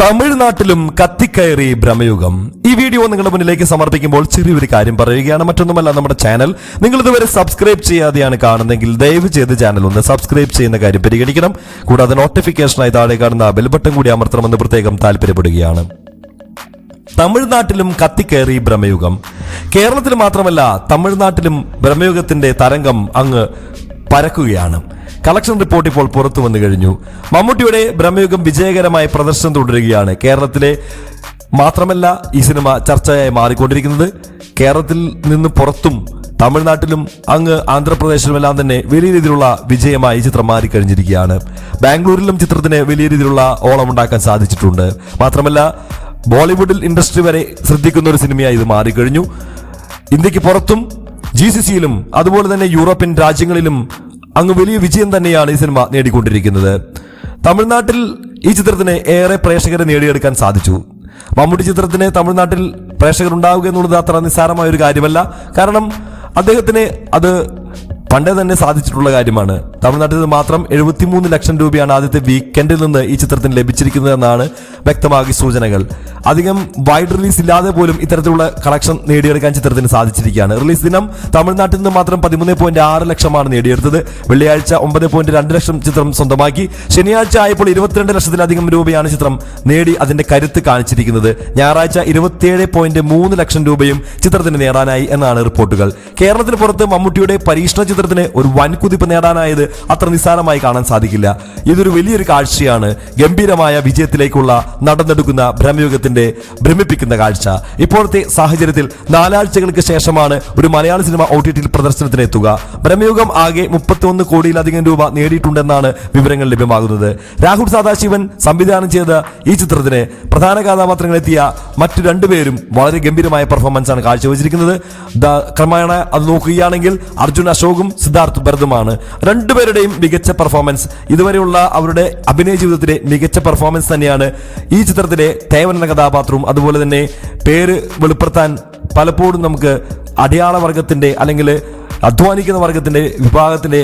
തമിഴ്നാട്ടിലും കത്തിക്കയറി ഭ്രമയുഗം. ഈ വീഡിയോ നിങ്ങളുടെ മുന്നിലേക്ക് സമർപ്പിക്കുമ്പോൾ ചെറിയൊരു കാര്യം പറയുകയാണ്. മറ്റൊന്നുമല്ല നമ്മുടെ ചാനൽ നിങ്ങൾ ഇതുവരെ സബ്സ്ക്രൈബ് ചെയ്യാതെയാണ് കാണുന്നതെങ്കിൽ ദയവ് ചെയ്ത് ചാനൽ ഒന്ന് സബ്സ്ക്രൈബ് ചെയ്യുന്ന കാര്യം പരിഗണിക്കണം. കൂടാതെ നോട്ടിഫിക്കേഷനായി താഴെ കാണുന്ന ബെൽ ബട്ടൺ കൂടി അമർത്തണമെന്ന് പ്രത്യേകം താല്പര്യപ്പെടുകയാണ്. തമിഴ്നാട്ടിലും കത്തിക്കയറി ഭ്രമയുഗം. കേരളത്തിൽ മാത്രമല്ല തമിഴ്നാട്ടിലും ഭ്രമയുഗത്തിന്റെ തരംഗം അങ്ങ് പരക്കുകയാണ്. കളക്ഷൻ റിപ്പോർട്ട് ഇപ്പോൾ പുറത്തു വന്നു കഴിഞ്ഞു. മമ്മൂട്ടിയുടെ ബ്രഹ്മയുഗം വിജയകരമായ പ്രദർശനം തുടരുകയാണ്. കേരളത്തിലെ മാത്രമല്ല ഈ സിനിമ ചർച്ചയായി മാറിക്കൊണ്ടിരിക്കുന്നത്. കേരളത്തിൽ നിന്ന് പുറത്തും തമിഴ്നാട്ടിലും അങ്ങ് ആന്ധ്രാപ്രദേശിലുമെല്ലാം തന്നെ വലിയ രീതിയിലുള്ള വിജയമായി ചിത്രം മാറിക്കഴിഞ്ഞിരിക്കുകയാണ്. ബാംഗ്ലൂരിലും ചിത്രത്തിന് വലിയ രീതിയിലുള്ള ഓളം ഉണ്ടാക്കാൻ സാധിച്ചിട്ടുണ്ട്. മാത്രമല്ല ബോളിവുഡിൽ ഇൻഡസ്ട്രി വരെ ശ്രദ്ധിക്കുന്ന ഒരു സിനിമയായി ഇത് മാറിക്കഴിഞ്ഞു. ഇന്ത്യയ്ക്ക് പുറത്തും ജി സി സിയിലും അതുപോലെ തന്നെ യൂറോപ്യൻ രാജ്യങ്ങളിലും അങ്ങ് വലിയ വിജയം തന്നെയാണ് ഈ സിനിമ നേടിക്കൊണ്ടിരിക്കുന്നത്. തമിഴ്നാട്ടിൽ ഈ ചിത്രത്തിന് ഏറെ പ്രേക്ഷകരെ നേടിയെടുക്കാൻ സാധിച്ചു. മമ്മൂട്ടി ചിത്രത്തിന് തമിഴ്നാട്ടിൽ പ്രേക്ഷകർ ഉണ്ടാവുക എന്നുള്ളത് അത്ര നിസ്സാരമായ ഒരു കാര്യമല്ല. കാരണം അദ്ദേഹത്തിന് അത് പണ്ടേ തന്നെ സാധിച്ചിട്ടുള്ള കാര്യമാണ്. തമിഴ്നാട്ടിൽ നിന്ന് മാത്രം എഴുപത്തിമൂന്ന് ലക്ഷം രൂപയാണ് ആദ്യത്തെ വീക്കെൻഡിൽ നിന്ന് ഈ ചിത്രത്തിന് ലഭിച്ചിരിക്കുന്നത് എന്നാണ് സൂചനകൾ. അധികം വൈഡ് റിലീസ് ഇല്ലാതെ പോലും ഇത്തരത്തിലുള്ള കളക്ഷൻ നേടിയെടുക്കാൻ ചിത്രത്തിന് സാധിച്ചിരിക്കുകയാണ്. റിലീസ് ദിനം തമിഴ്നാട്ടിൽ നിന്ന് മാത്രം പതിമൂന്ന് പോയിന്റ് ആറ് ലക്ഷമാണ് നേടിയെടുത്തത്. വെള്ളിയാഴ്ച ഒമ്പത് പോയിന്റ് രണ്ട് ലക്ഷം ചിത്രം സ്വന്തമാക്കി. ശനിയാഴ്ച ആയപ്പോൾ ഇരുപത്തിരണ്ട് ലക്ഷത്തിലധികം രൂപയാണ് ചിത്രം നേടി അതിന്റെ കരുത്ത് കാണിച്ചിരിക്കുന്നത്. ഞായറാഴ്ച ഇരുപത്തിയേഴ് പോയിന്റ് മൂന്ന് ലക്ഷം രൂപയും ചിത്രത്തിന് നേടാനായി എന്നാണ് റിപ്പോർട്ടുകൾ. കേരളത്തിന് പുറത്ത് മമ്മൂട്ടിയുടെ പരീക്ഷണ ചിത്രത്തിന് ഒരു വൻകുതിപ്പ് നേടാനായത് അത്ര നിസ്സാരമായി കാണാൻ സാധിക്കില്ല. ഇതൊരു വലിയൊരു കാഴ്ചയാണ്. ഗംഭീരമായ വിജയത്തിലേക്കുള്ള നടന്നെടുക്കുന്ന ഭ്രമയുഗത്തിന്റെ ഭ്രമിപ്പിക്കുന്ന കാഴ്ച. ഇപ്പോഴത്തെ സാഹചര്യത്തിൽ നാലാഴ്ചകൾക്ക് ശേഷമാണ് ഒരു മലയാള സിനിമ ഒ ടി ടിയിൽ പ്രദർശനത്തിന് എത്തുക. ഭ്രമയുഗം ആകെ മുപ്പത്തിയൊന്ന് കോടിയിലധികം രൂപ നേടിയിട്ടുണ്ടെന്നാണ് വിവരങ്ങൾ ലഭ്യമാകുന്നത്. രാഹുൽ സദാശിവൻ സംവിധാനം ചെയ്ത ഈ ചിത്രത്തിന് പ്രധാന കഥാപാത്രങ്ങളെത്തിയ മറ്റു രണ്ടുപേരും വളരെ ഗംഭീരമായ പെർഫോമൻസ് ആണ് കാഴ്ചവെച്ചിരിക്കുന്നത്. ക്രമേണ അത് നോക്കുകയാണെങ്കിൽ അർജുൻ അശോകും സിദ്ധാർത്ഥ് ഭരതുമാണ്. രണ്ടുപേരുടെയും മികച്ച പെർഫോമൻസ് ഇതുവരെയുള്ള അവരുടെ അഭിനയ ജീവിതത്തിലെ മികച്ച പെർഫോമൻസ് തന്നെയാണ് ഈ ചിത്രത്തിലെ തേവൻ എന്ന കഥാപാത്രവും അതുപോലെ തന്നെ പേര് വെളിപ്പെടുത്താൻ പലപ്പോഴും നമുക്ക് അടയാള വർഗത്തിന്റെ അല്ലെങ്കിൽ അധ്വാനിക്കുന്ന വർഗത്തിന്റെ വിഭാഗത്തിന്റെ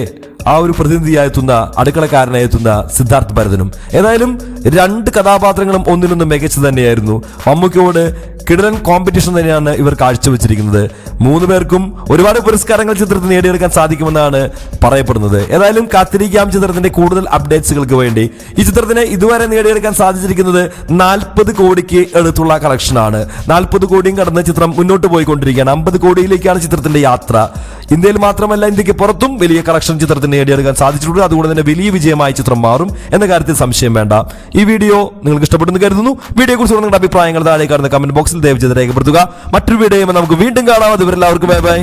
ആ ഒരു പ്രതിനിധിയായി എത്തുന്ന അടുക്കളക്കാരനായി എത്തുന്ന സിദ്ധാർത്ഥ് ഭരതനും. ഏതായാലും രണ്ട് കഥാപാത്രങ്ങളും ഒന്നിനൊന്നും മികച്ചത് തന്നെയായിരുന്നു. മമ്മൂക്കയോട് കിടലൻ കോമ്പറ്റീഷൻ തന്നെയാണ് ഇവർ കാഴ്ചവെച്ചിരിക്കുന്നത്. മൂന്ന് പേർക്കും ഒരുപാട് പുരസ്കാരങ്ങൾ ചിത്രത്തിൽ നേടിയെടുക്കാൻ സാധിക്കുമെന്നാണ് പറയപ്പെടുന്നത്. ഏതായാലും കാത്തിരിക്കാം ചിത്രത്തിന്റെ കൂടുതൽ അപ്ഡേറ്റ്സുകൾക്ക് വേണ്ടി. ഈ ചിത്രത്തിന് ഇതുവരെ നേടിയെടുക്കാൻ സാധിച്ചിരിക്കുന്നത് നാൽപ്പത് കോടിക്ക് അടുത്തുള്ള കളക്ഷനാണ്. നാൽപ്പത് കോടിയും കടന്ന് ചിത്രം മുന്നോട്ട് പോയിക്കൊണ്ടിരിക്കുകയാണ്. അമ്പത് കോടിയിലേക്കാണ് ചിത്രത്തിന്റെ യാത്ര. ഇന്ത്യയിൽ മാത്രമല്ല ഇന്ത്യയ്ക്ക് പുറത്തും വലിയ കളക്ഷൻ ചിത്രത്തിന് നേടിയെടുക്കാൻ സാധിച്ചിട്ടുണ്ട്. അതുകൊണ്ട് തന്നെ വലിയ വിജയമായി ചിത്രം മാറും എന്ന കാര്യത്തിൽ സംശയം വേണ്ട. ഈ വീഡിയോ നിങ്ങൾക്ക് ഇഷ്ടപ്പെടുന്നു കരുതുന്നു. വീഡിയോ കുറിച്ച് നിങ്ങളുടെ അഭിപ്രായങ്ങൾ താഴെ കാണുന്ന കമന്റ് ബോക്സിൽ ദയവ് ചെയ്ത് രേഖപ്പെടുത്തുക. മറ്റൊരു വീഡിയോ നമുക്ക് വീണ്ടും കാണാം. അതുവരെല്ലാവർക്കും ബൈ ബൈ